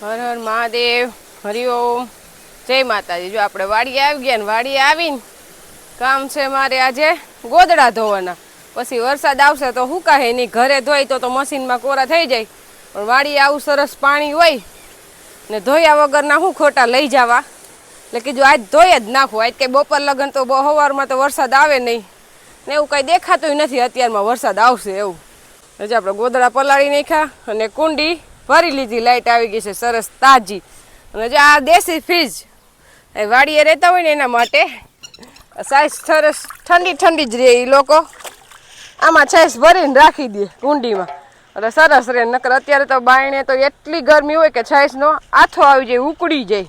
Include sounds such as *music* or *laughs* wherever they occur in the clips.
હર હર મહાદેવ હરિઓમ જય માતાજી. જો આપણે વાડીએ આવી ગયા ને વાડીએ આવીને કામ છે મારે આજે ગોદડા ધોવાના. પછી વરસાદ આવશે તો હું કહે નહીં ઘરે ધોઈ તો તો મશીનમાં કોરા થઈ જાય. પણ વાડીએ આવું સરસ પાણી હોય ને ધોયા વગરના હું ખોટા લઈ જવા. એટલે કીધું આજ ધોઈ જ નાખું. આજ કંઈ બપોર લગન તો સવારમાં તો વરસાદ આવે નહીં. ને એવું કંઈ દેખાતું નથી. અત્યારમાં વરસાદ આવશે એવું. હજી આપણે ગોદડા પલાળી નાખ્યા અને કુંડી ભરી લીધી લાઇટ આવી ગઈ છે, સરસ તાજી. અને જે આ દેશી ફ્રીજ એ વાડીએ રહેતા હોય ને એના માટે, સાઈઝ સરસ, ઠંડી ઠંડી જ રહે એ લોકો. આમાં છાઈસ ભરીને રાખી દે કુંડીમાં એટલે સરસ રહે, નકર અત્યારે તો બાયણે તો એટલી ગરમી હોય કે છાઈસનો આથો આવી જાય, ઉકળી જાય.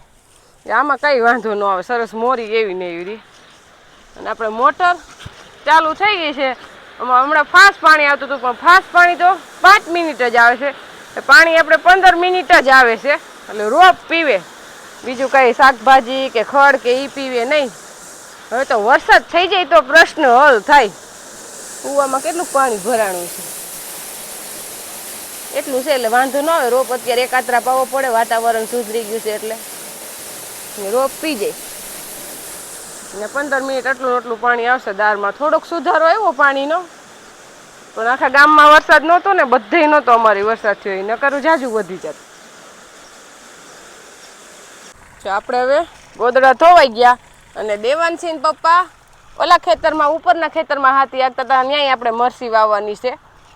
આમાં કાંઈ વાંધો ન આવે, સરસ મોરી એવી ને એવી રહી. અને આપણે મોટર ચાલુ થઈ ગઈ છે. હમણાં ફાસ્ટ પાણી આવતું હતું, પણ ફાસ્ટ પાણી તો પાંચ મિનિટ જ આવે છે. પાણી આપણે પંદર મિનિટ જ આવે છે. એટલે રોપ પીવે. બીજું કાંઈ શાકભાજી કે ખડ કે એ પીવે નહીં. હવે તો વરસાદ થઈ જાય તો પ્રશ્ન હલ થાય. કૂવામાં કેટલું પાણી ભરાણું છે? એટલું છે એટલે વાંધો ન આવે. રોપ અત્યારે એકાત્રા પાવો પડે, વાતાવરણ સુધરી ગયું છે એટલે. રોપ પી જાય. ને પંદર મિનિટ એટલું એટલું પાણી આવશે. દાળમાં થોડોક સુધારો આવ્યો પાણીનો. પણ આખા ગામમાં વરસાદ નહોતો ને બધે નહોતો અમારી વરસાદ થયો એ નકરું જાજુ વધી જતું. જો આપણે હવે ગોદડા ધોવાઈ ગયા અને દેવાનસિંહ પપ્પા, ઓલા ખેતરમાં, ઉપરના ખેતરમાં હાથી આગતા હતા, ન્યાય આપણે મરસી વાવવાની છે.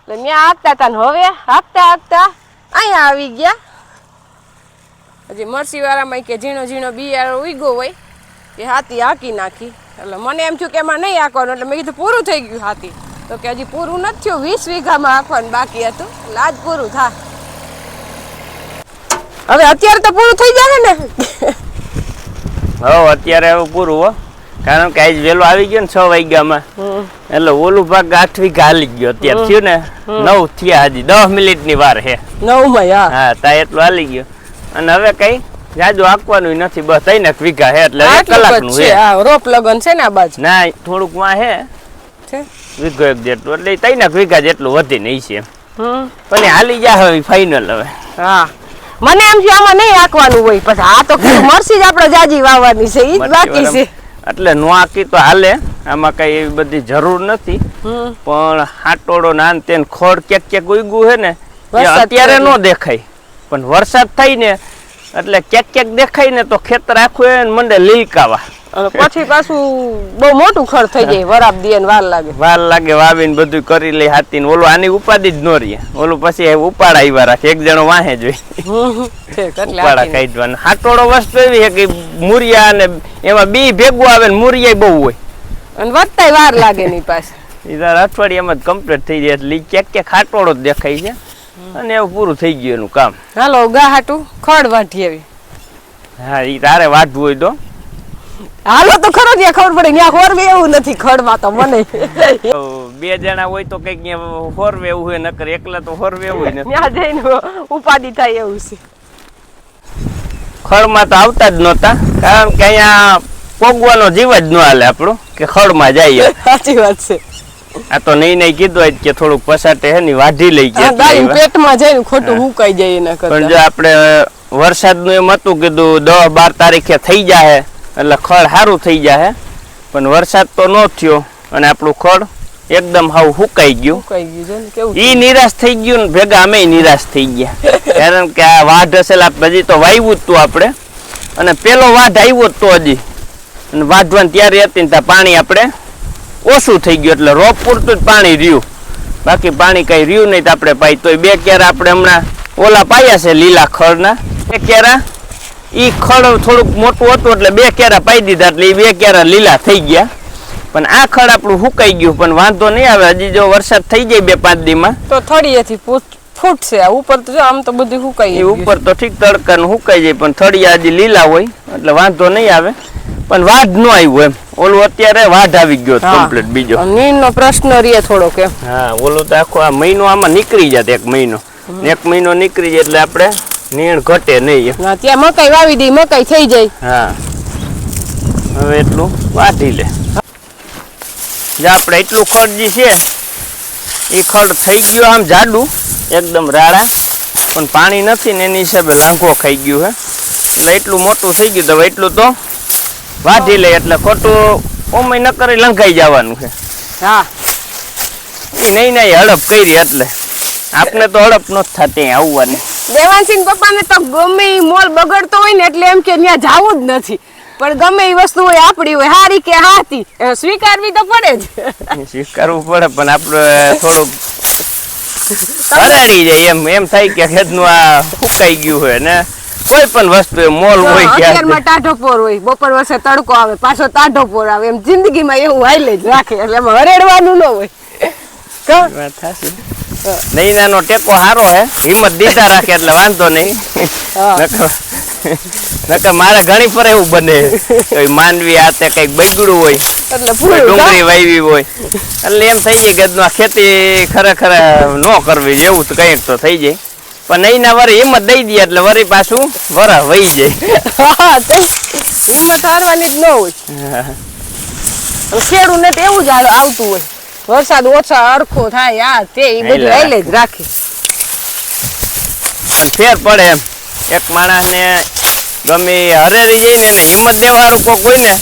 એટલે ત્યાં આગતા હતા ને હવે, હાંકતા હાંકતા અહીંયા આવી ગયા. હજી મરસી વાળામાં કે ઝીણો ઝીણો બિયારો ઉગ્યો હોય, એ હાથી હાંકી નાખી. એટલે મને એમ થયું કે એમાં નહીં હાંકવાનું, એટલે મેં કીધું પૂરું થઈ ગયું હાથી. તો કે હજી પૂરું નથી થયું વીસ વીઘામાં આખવાનું બાકી હતું. એટલે આજ પૂરું થા. હવે અત્યારે તો પૂરું થઈ જાય ને. હવ અત્યારે હવે પૂરું હો. કારણ કે આજ વેલો આવી ગયો ને છ વાગ્યામાં. એટલે ઓલું ભાગ આઠ વીઘા હાલી ગયો. અત્યારે થયું ને નવ થયા હજી. દસ મિનિટની વાર હે. નવમાં માં હા તા એટલું હાલી ગયો. અને હવે કઈ જાજુ આંકવાનું નથી. બસ એક વીઘા હે એટલે કલાકનું છે. રોપ લગન છે ને આ બાજુ? ના થોડુંકમાં હે છે? વીઘો એક જેટલું. એટલે ત્રણ વીઘા જેટલું વધી નહીં છે. પણ હાલી જા હવે ફાઈનલ હવે. હા. મને એમ છે આમાં નહીં આંકવાનું હોય. પછી આ તો મરસી જ આપણે જાજી વાવવાની છે. ઈ જ બાકી છે. એટલે નો આંકી તો હાલે. આમાં કઈ એવી બધી જરૂર નથી. પણ હાટોડો નાન તેન ખોડ ક્યાંક ક્યાંક ઉગ્યું છે ને એ અત્યારે. નો દેખાય. પણ વરસાદ થાય ને એટલે ક્યાંક ક્યાંક દેખાય ને તો ખેતર આખું એને મંડે લીલકાવા. પછી પાછું બહુ મોટું ખડ થઈ જાય વરાબ દે ને વાર લાગે. વાર લાગે વાવીને બધું કરી લઈ હાથી ને ઓલું આની ઉપાધિ જ ન રહે. ઓલું પછી ઉપાડ આવ્યા રાખે. એક જણો વાહે જોઈ ઉપાડા. કાઢવાનું. હાટોડો વસ્તુ એવી છે કે મુરિયા ને એમાં બી ભેગું આવે ને મુરિયા બહુ હોય. અને વધતાય વાર લાગે ની પાસે એ અઠવાડિયામાં જ કમ્પ્લીટ થઈ જાય. એટલે ક્યાંક ક્યાંક હાટોડો જ દેખાય છે. અને એવું પૂરું થઈ ગયું એનું કામ. હાલો ગા હાટું. ખડ વાટી આવી. હા એ તારે વાટવું હોય તો. હાલો તો ખરો ત્યાં ખબર પડે ત્યાં હોરવે એવું નથી ખડમાં તો મને. બે જણા હોય તો કંઈક હોરવે એવું હોય નકર એકલા તો હોરવે એવું હોય ત્યાં જઈને ઉપાધિ થાય એવું છે. ખડમાં તો આવતા જ નહોતા કારણ કે અહીંયા પોગવાનો જીવ જ ન હાલે આપણો કે ખડમાં જઈએ સાચી વાત છે. આ તો નહીં નહીં કીધું કે થોડુંક પસાટે હે ની વાઢી લઈ ગયા પેટમાં જઈને ખોટું હુકાઈ જાય એના પણ જો આપણે વરસાદનું એમ હતું કીધું દસ બાર તારીખે થઈ જાહે. એટલે ખળ સારું થઈ જાહે. પણ વરસાદ તો ન થયો અને આપણું ખળ એકદમ હાવ હુકાઈ ગયું. ઈ નિરાશ થઈ ગયું ને ભેગા અમે નિરાશ થઈ ગયા. કારણ કે આ વાઢ હશે હજી તો વાવ્યું જ તું આપણે. અને પેલો વાઢ આવ્યો જ તો હજી. અને વાઢવાની ત્યારે હતી ને ત્યાં પાણી આપણે ઓછું થઈ ગયું એટલે રોપ પૂરતું જ પાણી રહ્યું. બાકી પાણી કઈ રહ્યું નહીં તો આપણે પાઈ તોય બે ક્યારા આપણે હમણાં ઓલા પાયા છે લીલા ખળના. બે ક્યારા ઈ ખડ થોડુંક મોટું હતું એટલે બે કેરા પાઈ દીધા એટલે એ બે કેરા લીલા થઈ ગયા. પણ આ ખડ આપણું હુકાઈ ગયું પણ વાંધો નહીં આવે હજી જો વરસાદ થઈ જાય બે પાંચ દીમાં. તો થળીએથી ફૂટ- ફૂટશે આ ઉપર તો આમ તો બધું હુકાઈ ગયું ઉપર તો ઠીક તડકાનું હુકાઈ જાય પણ થળિયા હજી લીલા હોય એટલે વાંધો નહીં આવે. પણ વાઢ ન આવ્યું એમ. ઓલું અત્યારે વાઢ આવી ગયો કમ્પ્લીટ બીજો. અને નીરનો પ્રશ્ન રહે થોડો કે હા ઓલું તો આખો આ મહિનો આમાં નીકળી જાત એક મહિનો. એક મહિનો નીકળી જાય એટલે આપણે નીણ ઘટે નહીં ના, ત્યાં મકાઈ વાવી દઈ મકાઈ થઈ જાય. હા. હવે એટલું વાટી લે. જે આપણે એટલું ખડ જે છે એ ખડ થઈ ગયું આમ જાડું એકદમ રાડા પણ પાણી નથી ને એની હિસાબે લાંઘો ખાઈ ગયું હે. એટલે એટલું મોટું થઈ ગયું તો હવે એટલું તો વાઢી લે એટલે ખોટું ઓમય ન કરી લંઘાઈ જવાનું છે હા. એ નહીં નહીં હડપ કરી એટલે. આપને તો હડપ નથી થતી આવવાની. દેવાનસિંહ પપ્પાને તો ગમે એ મોલ બગડતો હોય ને એટલે એમ કે ત્યાં જવું જ નથી. પણ ગમે એ વસ્તુ હોય આપણી હોય હારી કે હાથી સ્વીકારવી તો પડે જ. સ્વીકારવું પડે પણ આપણે થોડુંક હરાડી જાય. એમ એમ થાય કે ખેતનું આ ફૂકાઈ ગયું હોય ને. કોઈ પણ વસ્તુ મોલ હોય હોય અત્યારમાં ટાઢો પોર હોય. બપોર વર્ષે તડકો આવે પાછો ટાઢો પોર આવે. એમ જિંદગીમાં એવું હાલે જ રાખે એટલે એમાં હરેડવાનું ન હોય. કહો વાત થાશે નૈનાનો ટેકો સારો હે. હિંમત દીધા રાખે એટલે વાંધો નહીં. નકર મારે ઘણી ફર એવું બને. માનવી હાથે કંઈક બગડ્યું હોય. એટલે? ડુંગળી વાવી હોય. એટલે એમ થઈ જાય કે ખેતી ખરેખર ન કરવી. જેવું તો કંઈક તો થઈ જાય. પણ નહીં ના વરે હિંમત દઈ દે એટલે વરી પાછું વરા વહી જાય. હિંમત હારવાની જ ન હોય. ખેડૂને તો એવું જ આવતું હોય. વરસાદ ઓછા અરખો થાય આ તે એ બધું હાલે જ રાખે. ફેર પડે એમ. એક માણસને ગમે હરેરી જઈને ને એને હિંમત દેવાવાળું કોક હોય ને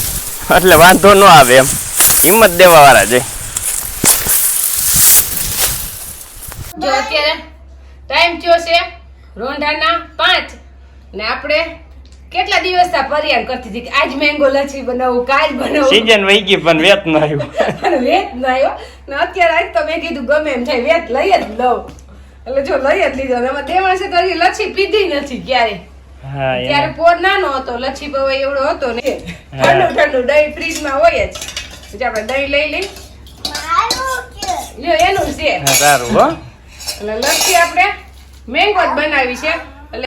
એટલે વાંધો ન આવે એમ. હિંમત દેવાવાળા જાય. જો અત્યારે ટાઈમ થયો છે રોંઢાના પાંચ. ને આપણે કેટલા દિવસ થા પરિયાર કરતી હતી કે આજ મેંગો લચ્છી બનાવું કાલ બનાવું. સીઝન વહી ગઈ પણ વેત ન આવ્યો. પણ વેત ન આવ્યો. ને અત્યારે આજ તો મેં કીધું ગમે એમ થાય વેત લઈ જ લઉં. એટલે જો લઈ જ લીધો. ને એમાં દેવાંશે તો હજી લચ્છી પીધી નથી ક્યારે ત્યારે પોર નાનો હતો લચ્છી પવાઈ એવડો હતો ને ઠંડુ ઠંડુ દહીં ફ્રીજમાં હોય જ. આપણે દહીં લઈ લઈ. લ્યો એનું છે. સારું હો. એટલે લચ્છી આપણે મેંગો જ બનાવી છે. એટલે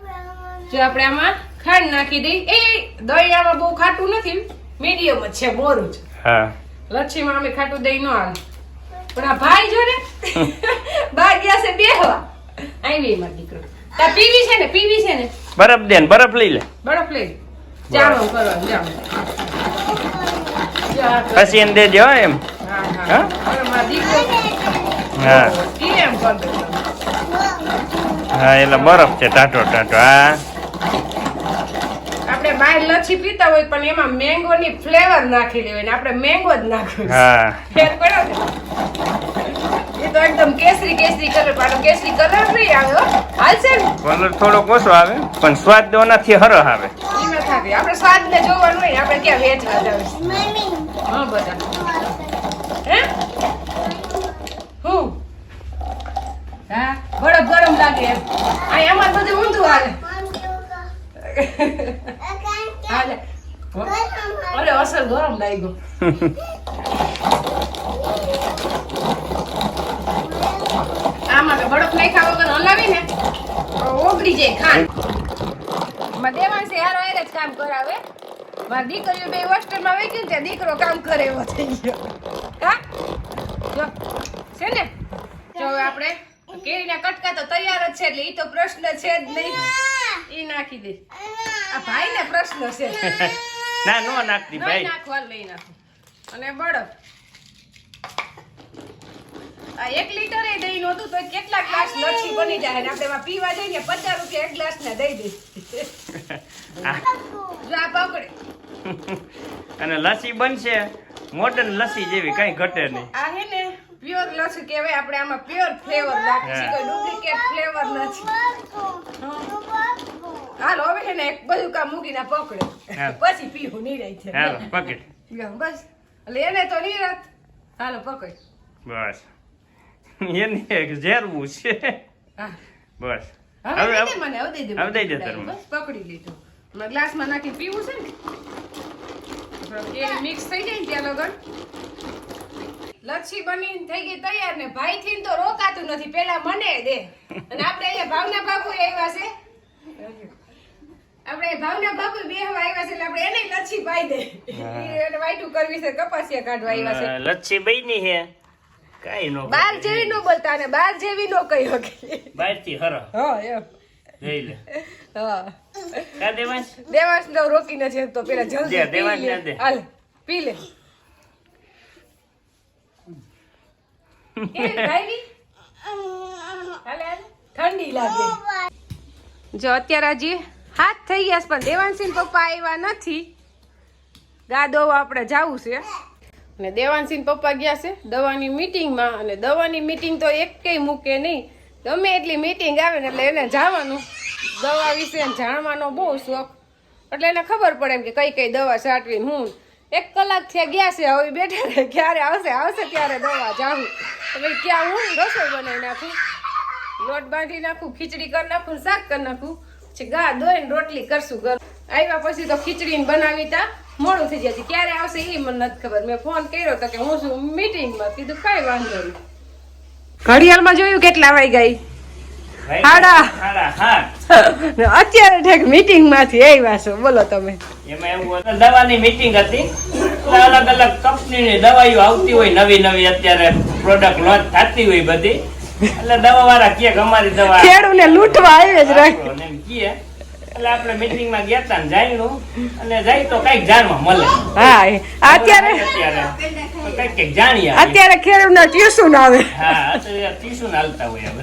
જો આપણે આમાં ખાંડ નાખી દઈ. એ દહીં આમાં બહુ ખાટું નથી મીડિયમ જ છે મોરું જ. હા. લચ્છીમાં અમે ખાટું દહીં ન આવે. પણ આ ભાઈ જો ને *laughs* બહાર ગયા છે બેહવા. આવી મારો દીકરો. તા પીવી છે ને પીવી છે ને. બરફ દે ને બરફ લઈ લે. બરફ લઈ જાણો કરવાનું જાણો. પછી એમ દેજો એમ. હા હા. હા? એટલે બરફ છે ટાટો ટાટો. હા. બહાર લચ્છી પીતા હોય પણ એમાં મેંગો ની ફ્લેવર નાખેલી હોય ને આપણે મેંગો જ નાખ્યો હા. ફેર પડ્યો ને એ તો એકદમ કેસરી કેસરી કલર પાડો કેસરી કલર નહીં આવ્યો હાલશે ને? કલર થોડોક ઓછો આવે પણ સ્વાદ તો હરો હરહ આવે. ઈ ન થાકે. આપણે સ્વાદ ને જોવાનું હોય આપણે ક્યાં વેચવા જાવ. હા બધા. હે? હું? હા ગરમ ગરમ લાગે આ એમાં બધું ઊંધું હાલે. અરે અસલ ગરમ લાગ્યો આમાં તો બરફ નાખ્યા વગર હલાવીને તો ઓગળી જાય ખાંડમાં દેવાંશ હારે જ કામ કરાવે મારી દીકરીઓ બે હોસ્ટેલમાં વહી ને ત્યાં દીકરો કામ કરે એવો થઈ ગયો હા જો છે ને જો આપણે કેરીના કટકા તો તૈયાર જ છે એટલે એ તો પ્રશ્ન છે જ નહીં ઈ નાખી દે. આ ભાઈને પ્રશ્ન છે. ના નો નાખતી ભાઈ. નાખવા લઈ નાખો. અને બરફ આ એક લીટર એ દહીં નહોતું તો કેટલા ગ્લાસ લચ્છી બની જાય? ને આપણે એમાં પીવા જઈએ પચાસ રૂપિયા એક ગ્લાસ ને દઈ દે. જો આ પકડે. અને લસ્સી બનશે. મોડર્ન લસ્સી જેવી કઈ ઘટે નહીં. આ હે ને પ્યોર લસી કહેવાય. આપણે આમાં પ્યોર ફ્લેવર લાગે છે કોઈ ડુપ્લિકેટ ફ્લેવર નથી. હાલો હવે છે ને એક બધું કામ મૂકીને પકડે. પછી પીવું નિરાય છે. હાલો પકડ. બસ. એટલે એને તો નિરાત હાલો પકડ. બસ. એને ઝેરવું છે. બસ. હવે મને હવે દઈ દે હવે દઈ દે તારું. બસ પકડી લીધું. ગ્લાસમાં નાખી પીવું છે ને? મિક્સ થઈ જાય ને ત્યાં લગન લચ્છી બની થઈ ગઈ તૈયાર ને ભાઈ થી તો રોકાતું નથી. પેલા મને દે. અને આપણે અહીંયા ભાવના બાપુ આવ્યા છે. આપણે ભાવના બાપુ બેહવા આવ્યા છે એટલે આપણે એને લચ્છી પાઈ દે. એને વાઈટું કરવી છે કપાસિયા કાઢવા આવ્યા છે. લચ્છી બની હે કઈ નો બાર જેવી નો બોલતા ને બાર જેવી નો કહી હકે બારથી હરો. હા એમ. જઈ લે. હા. કા દેવાંશ? દેવાંશ નો રોકી નથી તો પેલા જલ્દી દે, પી દે. હાલ પી લે. *laughs* એ ભાઈ હાલે હાલે. ઠંડી લાગે. જો અત્યારે હજી હાથ થઈ ગયા છે, પણ દેવાંશી પપ્પા આવ્યા નથી. ગા દવા આપણે જવું છે. અને દેવાંશી પપ્પા ગયા છે દવાની મીટિંગમાં, અને દવાની મીટિંગ તો એકય મૂકે નહીં. ગમે એટલી મીટિંગ આવે ને એટલે એને જવાનું. દવા વિશે જાણવાનો બહુ શોખ. એટલે એને ખબર પડે એમ કે કઈ કઈ દવા છાંટવી હું. એક કલાક થયા ગયા છે, હવે બેઠા રહે, ક્યારે આવશે આવશે ત્યારે દવા જાઉં તો ક્યાં હું? રસોઈ બનાવી નાખું. લોટ બાંધી નાખું, ખીચડી કરી નાખું શાક કરી નાખું. ગા દોઈને રોટલી કરશું ઘર. આવ્યા પછી તો ખીચડી બનાવી તા. મોડું થઈ જતી ક્યારે આવશે એ મને નથી ખબર. મેં ફોન કર્યો તો કે હું છું મીટિંગમાં. કીધું કઈ વાંધો નહીં. ઘડિયાળમાં જોયું કેટલા વાઈ ગઈ? અત્યારે ઠેક મીટિંગમાંથી આવ્યા છો. બોલો તમે. એમાં એવું દવાની મીટિંગ હતી. અલગ અલગ કંપનીની દવાઈઓ આવતી હોય નવી નવી અત્યારે પ્રોડક્ટ લોન્ચ થતી હોય બધી. એટલે દવા વાળા કે અમારી દવા? ખેડૂને લૂંટવા આવે જ રહે કહે. એટલે આપણે મીટિંગમાં ગયા તા ને જાણ્યું અને જાય તો કંઈક જાણવા મળે. હા અત્યારે અત્યારે કંઈક કંઈક જાણીએ. અત્યારે ખેડૂતના ટ્યુશન આવે. હા ટ્યુશન હાલતા હોય હવે.